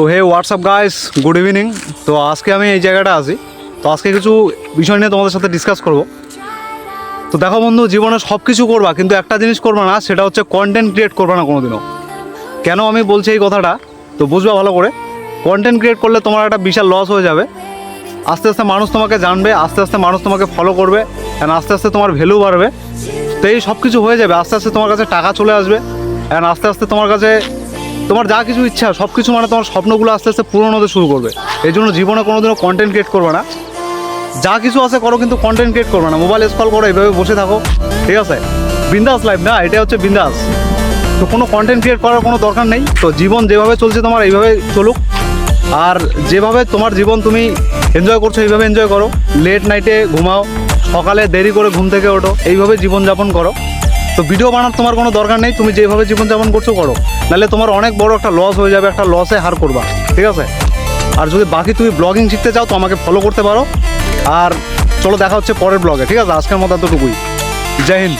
তো hey what's up guys good evening তো আজকে আমি এই জায়গাটা আছি। তো আজকে কিছু বিষয় নিয়ে তোমাদের সাথে ডিসকাস করব। তো দেখো বন্ধু, জীবনে সব কিছু করবা, কিন্তু একটা জিনিস করবা না, সেটা হচ্ছে কন্টেন্ট ক্রিয়েট করবা না কোনোদিনও। কেন আমি বলছি এই কথাটা? তো বুঝবা ভালো করে। কন্টেন্ট ক্রিয়েট করলে তোমার একটা বিশাল লস হয়ে যাবে। আস্তে আস্তে মানুষ তোমাকে জানবে, আস্তে আস্তে মানুষ তোমাকে ফলো করবে অ্যান্ড আস্তে আস্তে তোমার ভ্যালু বাড়বে। তো এই সব কিছু হয়ে যাবে, আস্তে আস্তে তোমার কাছে টাকা চলে আসবে অ্যান্ড আস্তে আস্তে তোমার কাছে তোমার যা কিছু ইচ্ছা সব কিছু মানে তোমার স্বপ্নগুলো আস্তে আস্তে পূরণ হতে শুরু করবে। এই জন্য জীবনে কোনোদিনও কন্টেন্ট ক্রিয়েট করবে না। যা কিছু আছে করো, কিন্তু কন্টেন্ট ক্রিয়েট করবে না। মোবাইল স্কল করো, এইভাবে বসে থাকো। ঠিক আছে? বিন্দাস লাইফ না? এটা হচ্ছে বিন্দাস। তো কোনো কন্টেন্ট ক্রিয়েট করার কোনো দরকার নেই। তো জীবন যেভাবে চলছে তোমার, এইভাবে চলুক। আর যেভাবে তোমার জীবন তুমি এনজয় করছ, এইভাবে এনজয় করো। লেট নাইটে ঘুমাও। সকালে দেরি করে ঘুম থেকে ওঠো। এইভাবে জীবনযাপন করো। তো ভিডিও বানার তোমার কোনো দরকার নেই, তুমি যেভাবে জীবনযাপন করছ করো। নাহলে তোমার অনেক বড় একটা লস হয়ে যাবে, একটা লসে হার করবা, ঠিক আছে? আর যদি বাকি তুমি ব্লগিং শিখতে চাও, তো আমাকে ফলো করতে পারো। আর চলো দেখা হচ্ছে পরের ব্লগে ঠিক আছে? আজকের মতো এতটুকুই। জয় হিন্দ।